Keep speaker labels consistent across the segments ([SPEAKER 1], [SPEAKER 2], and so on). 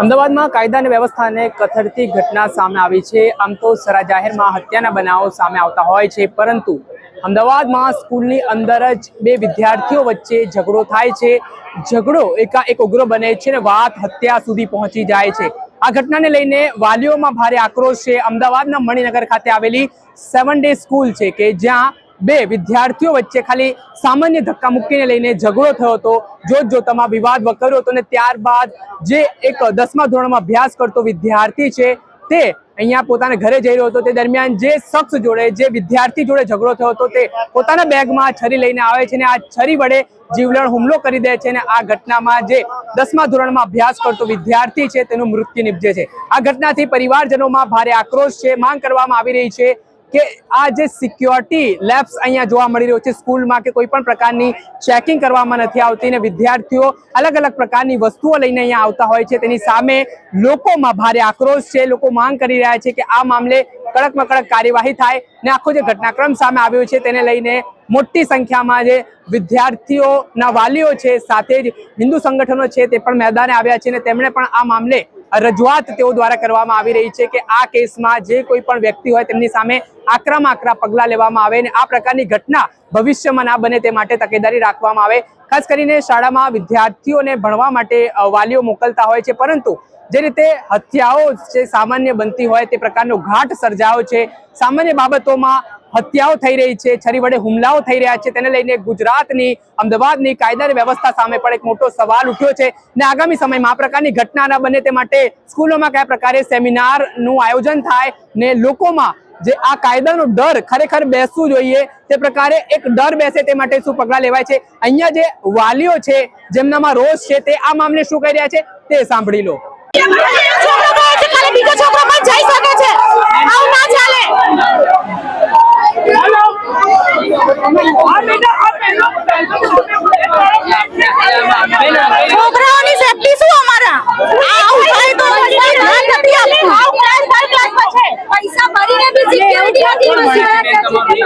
[SPEAKER 1] અમદાવાદમાં કાયદા અને વ્યવસ્થાને કથળતી ઘટના સામે આવી છે. આમ તો સરા જાહેરમાં હત્યાના બનાવો સામે આવતા હોય છે, પરંતુ અમદાવાદમાં સ્કૂલની અંદર જ બે વિદ્યાર્થીઓ વચ્ચે ઝઘડો થાય છે. ઝઘડો એકાએક ઉગ્ર બને છે અને વાત હત્યા સુધી પહોંચી જાય છે. આ ઘટનાને લઈને વાલીઓમાં ભારે આક્રોશ છે. અમદાવાદના મણિનગર ખાતે આવેલી સેવન ડે સ્કૂલ છે કે જ્યાં બે વિદ્યાર્થીઓ વચ્ચે ખાલી સામાન્ય ધક્કા મૂકીને લઈને ઝઘડો થયો હતો. જોત જોતામાં વિવાદ વકર્યો હતો અને ત્યારબાદ જે એક દસમા ધોરણમાં અભ્યાસ કરતો વિદ્યાર્થી છે, તે અહીંયા પોતાના ઘરે જઈ રહ્યો હતો. તે દરમિયાન જે શખ્સ જોડે, જે વિદ્યાર્થી જોડે ઝઘડો થયો હતો, તે પોતાના બેગમાં છરી લઈને આવે છે અને આ છરી વડે જીવલેણ હુમલો કરી દે છે અને આ ઘટનામાં જે દસમા ધોરણમાં અભ્યાસ કરતો વિદ્યાર્થી છે, તેનું મૃત્યુ નિપજે છે. આ ઘટનાથી પરિવારજનોમાં ભારે આક્રોશ છે. માંગ કરવામાં આવી રહી છે કે આ જે સિક્યોરિટી લેબ્સ અહીંયા જોવા મળી રહ્યો છે, સ્કૂલમાં કે કોઈ પણ પ્રકારની ચેકિંગ કરવામાં નથી આવતી ને વિદ્યાર્થીઓ અલગ અલગ પ્રકારની વસ્તુઓ લઈને અહીંયા આવતા હોય છે. તેની સામે લોકોમાં ભારે આક્રોશ છે. લોકો માંગ કરી રહ્યા છે કે આ મામલે કડકમાં કડક કાર્યવાહી થાય ને આખો જે ઘટનાક્રમ સામે આવ્યો છે, તેને લઈને મોટી સંખ્યામાં જે વિદ્યાર્થીઓના વાલીઓ છે, સાથે જ હિન્દુ સંગઠનો છે તે પણ મેદાને આવ્યા છે અને તેમણે પણ આ મામલે રજૂઆત તેઓ દ્વારા કરવામાં આવી રહી છે કે આ કેસમાં જે કોઈ પણ વ્યક્તિ હોય તેમની સામે આકરામાં આકરા પગલાં લેવામાં આવે અને આ પ્રકારની ઘટના ભવિષ્યમાં ના બને તે માટે તકેદારી રાખવામાં આવે. ખાસ કરીને શાળામાં વિદ્યાર્થીઓને ભણવા માટે વાલીઓ મોકલતા હોય છે, પરંતુ જે રીતે હત્યાઓ જે સામાન્ય બનતી હોય તે પ્રકારનો ઘાટ સર્જાયો છે, સામાન્ય બાબતોમાં હત્યાઓ થઈ રહી છે, છરી વડે હુમલાઓ થઈ રહ્યા છે, તેને લઈને ગુજરાતની, અમદાવાદની કાયદા વ્યવસ્થા સામે પણ એક મોટો સવાલ ઉઠ્યો છે ને આગામી સમયમાં આ પ્રકારની ઘટના ના બને તે માટે સ્કૂલોમાં કયા પ્રકારે સેમિનારનું આયોજન થાય ને લોકોમાં જે આ કાયદાનો ડર ખરેખર બેસવું જોઈએ, તે પ્રકારે એક ડર બેસે તે માટે શું પગલાં લેવાય છે? અહીંયા જે વાલીઓ છે, જેમનામાં રોષ છે, તે આ મામલે શું કહી રહ્યા છે? તે સાંભળી લો.
[SPEAKER 2] છોકરો પણ જઈ શકે છે. આવું ના ચાલે. છોકરાઓની સેફટી શું અમારા? આવું થાય તો ધ્યાન નથી આપતું. પૈસા ભરીને બી સિક્યોરિટી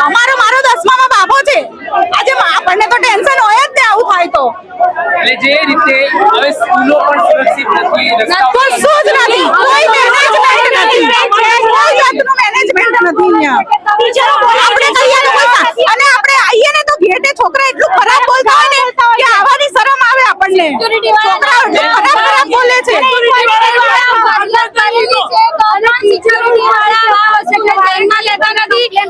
[SPEAKER 2] અમારો મારો દસમામાં બાબો છે. આજે આપણને તો ટેન્શન હોય જ ને આવું થાય તો.
[SPEAKER 1] એટલે જે રીતે હવે સ્કૂલો પણ સુરક્ષિત નથી રસ્તાઓ
[SPEAKER 2] શું જ નથી. કોઈ મેનેજમેન્ટ નથી. કોઈ જાતનું મેનેજમેન્ટ નથી અહીંયા આપણે કહીએ ને કોઈ અને આપણે આવીએ ને તો ગેટે છોકરા એટલું ખરાબ બોલતા હોય ને કે આવવાની શરમ આવે આપણને? છોકરાઓ ખરાબ ખરાબ બોલે છે.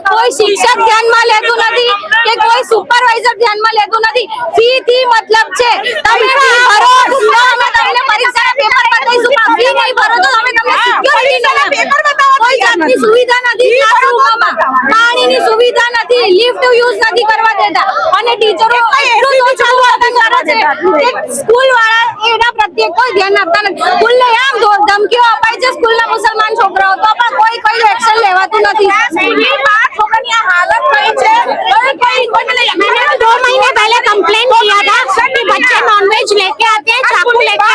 [SPEAKER 2] કોઈ શિક્ષક ધ્યાનમાં લેતું નથી કે કોઈ સુપરવાઇઝર ધ્યાનમાં લેતું નથી. ફી થી મતલબ છે. તમે ફી ભરો. તો અમે તમને પરીક્ષાના પેપર બતાવીશું ફી નહીં ભરો તો પેપર બતાવો કોઈ જાતની સુવિધા નથી ક્લાસરૂમમાં પાણીની સુવિધા નથી લિફ્ટ યુઝ નથી કરવા દેતા અને ટીચરો એટલું તો ચાલુ વર્તન કરે છે કે સ્કૂલ વાળા એના પ્રત્યે કોઈ ધ્યાન આપતા નથી સ્કૂલને આમ ધો- ધમકીઓ અપાય છે સ્કૂલના મુસલમાન છોકરાઓ તો પણ કોઈ કોઈ એક્શન લેવાતું નથી સ્કૂલની બહાર છોકરાની આ હાલત થઈ છે હવે કોઈ કોઈ નહીં मैंने तो दो महीने पहले कंप्लेन किया था कि बच्चे नॉनवेज लेके आते हैं चाकू लेके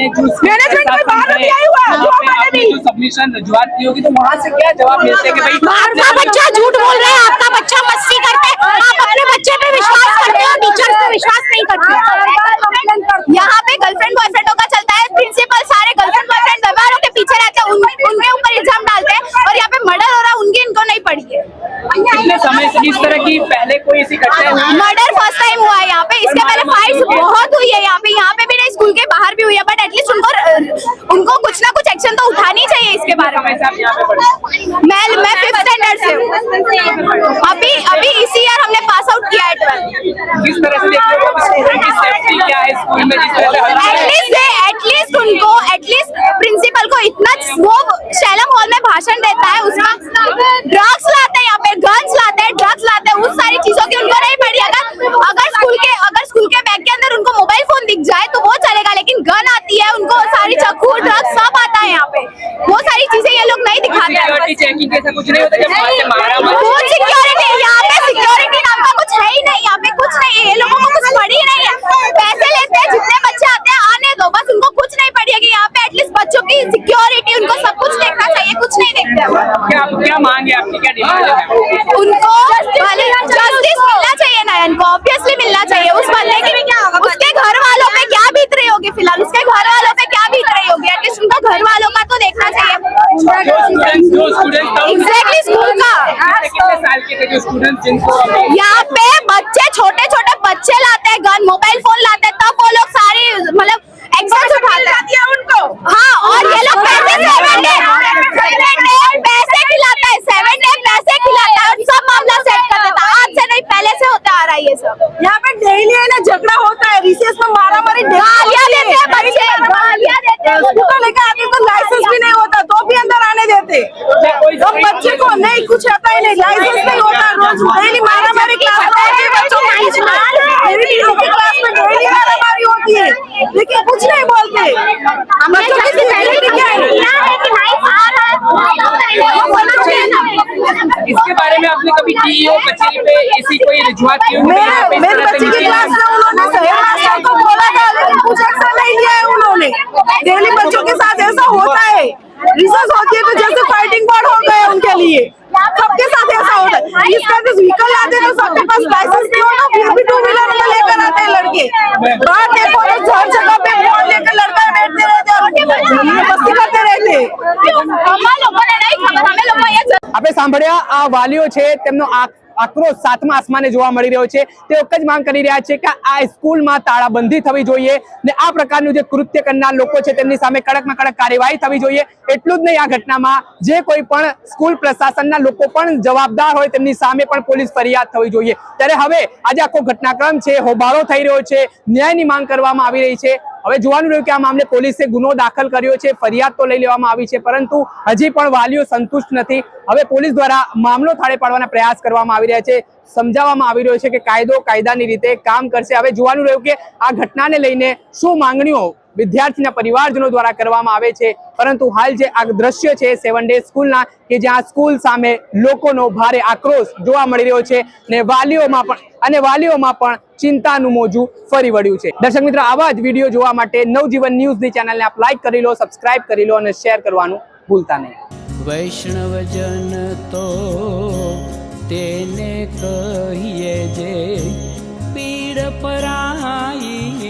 [SPEAKER 1] आपने जो
[SPEAKER 2] मैनेजमेंट कोई बाहर नहीं
[SPEAKER 1] है,
[SPEAKER 2] हुआ जो हमारे भी।
[SPEAKER 1] सबमिशन रजुआत की होगी तो वहाँ से क्या जवाब मिलते कि भाई
[SPEAKER 2] आपका बच्चा झूठ बोल रहा है आपका बच्चा मस्ती करते आप अपने बच्चे पे विश्वास करते हो टीचर्स पे विश्वास नहीं करते। यहाँ पे गर्लफ्रेंड बॉयफ्रेंडों का चलता है प्रिंसिपल सारे गर्लफ्रेंड बॉयफ्रेंड व्यवहारों के पीछे रहते हैं उनके ऊपर इल्ज़ाम डालते हैं और यहाँ पे मर्डर हो रहा है उनकी इनको नहीं पड़ी है।
[SPEAKER 1] कितने समय से इस तरह की पहले कोई ऐसी घटना
[SPEAKER 2] मर्डर फ़र्स्ट टाइम हुआ है यहाँ पे इसके पहले फाइट्स बहुत हुई है यहाँ पे यहाँ पे भी नहीं स्कूल के बाहर भी हुई है बट एटलीस्ट उनको उनको कुछ ना कुछ एक्शन तो उठानी चाहिए इसके बारे में
[SPEAKER 1] समय से आप यहाँ पे पढ़े
[SPEAKER 2] मैं मैं
[SPEAKER 1] सिक्योरिटी यहाँ पे सिक्योरिटी नाम का कुछ है ही नहीं यहाँ पे कुछ नहीं है
[SPEAKER 2] लोगों को कुछ पड़ी नहीं है। पैसे लेते हैं जितने बच्चे आते हैं आने दो बस उनको कुछ नहीं पड़ी है कि यहाँ पे एटलीस्ट बच्चों की सिक्योरिटी उनको सब कुछ देखना चाहिए कुछ नहीं देखते क्या क्या मांग आपकी? क्या डिमांड है?
[SPEAKER 1] उनको
[SPEAKER 2] जस्टिस
[SPEAKER 1] मिलना चाहिए नयन को ऑब्वियसली मिलना चाहिए। उस बंदे की
[SPEAKER 2] उसके घर वालों पे क्या बीत रही होगी फ़िलहाल? उसके घर वालों पे क्या बीत रही होगी? एटलीस्ट उनका घर वालों का तो देखना चाहिए।
[SPEAKER 1] जो स्टूडेंट जिनको
[SPEAKER 2] यहाँ पे बच्चे छोटे छोटे बच्चे लाते हैं गन मोबाइल फोन लाते हैं तब वो लोग सारी मतलब
[SPEAKER 3] तो बच्चे को नहीं कुछ आता ही नहीं लाइसेंस नहीं होता रोज डेली मारा मारी क्लास में बच्चों को कुछ नहीं मेरी बेटी की क्लास में डेली मारा मारी होती है। लेकिन कुछ नहीं बोलते। बच्चों की सिक्योरिटी क्या है हम बच्चों की
[SPEAKER 1] इसके बारे में आपने कभी डीईओ कचेरी पे ऐसी कोई रजुआत की
[SPEAKER 3] मेरे मेरे बच्चे की क्लास में उन्होंने सही को बोला था लेकिन कुछ एक्शन नहीं लिया है उन्होंने। डेली बच्चों के साथ ऐसा होता है। रिसर्च बाहर देखो तो हर जगह पे फोन लेकर लड़का बैठते रहते हैं और मस्ती करते रहते हैं
[SPEAKER 2] हमारे लोगों ने नहीं खबर हमें लोगों ये
[SPEAKER 1] આપણે સાંભળ્યા આ વાલીઓ છે તેમનો આ- આક્રોશ સાતમા આસમાને જોવા મળી રહ્યો છે. તે એક જ માંગ કરી રહ્યા છે કે આ સ્કૂલમાં તાળાબંધી થવી જોઈએ ને આ પ્રકારનું જે કૃત્ય કરનાર લોકો છે તેમની સામે કડકમાં કડક કાર્યવાહી થવી જોઈએ. એટલું જ નહીં, આ ઘટનામાં જે કોઈ પણ સ્કૂલ પ્રશાસનના લોકો પણ જવાબદાર હોય તેમની સામે પણ પોલીસ ફરિયાદ થવી જોઈએ. ત્યારે હવે આજે આખો ઘટનાક્રમ છે, હોબાળો થઈ રહ્યો છે. ન્યાયની માંગ કરવામાં આવી રહી છે. હવે જોવાનું રહ્યું કે આ મામલે પોલીસે ગુનો દાખલ કર્યો છે, ફરિયાદ તો લઈ લેવામાં આવી છે, પરંતુ હજી પણ વાલીઓ સંતુષ્ટ નથી. હવે પોલીસ દ્વારા મામલો થાળે પાડવાના પ્રયાસ કરવામાં આવી રહ્યા છે. સમજાવવામાં આવી રહ્યો છે કે કાયદો કાયદાની રીતે કામ કરશે. હવે જોવાનું રહ્યું કે આ ઘટનાને લઈને શું માંગણીઓ વિદ્યાર્થીના પરિવારજનો દ્વારા કરવામાં આવે છે. પરંતુ હાલ જે આ દ્રશ્ય છે સેવન ડે સ્કૂલના કે જ્યાં સ્કૂલ સામે લોકોનો ભારે આક્રોશ જોવા મળી રહ્યો છે ને વાલીઓમાં પણ અને વાલીઓમાં પણ ચિંતાનું મોજું ફરી વળ્યું છે. દર્શક મિત્રો, આવા જ વીડિયો જોવા માટે નવજીવન ન્યૂઝની ચેનલને આપ લાઇક કરી લો સબસ્ક્રાઇબ કરી લો અને શેર કરવાનું ભૂલતા નહીં.
[SPEAKER 4] વૈષ્ણવજન તો તેને કહીએ જે પીડ પરાઈ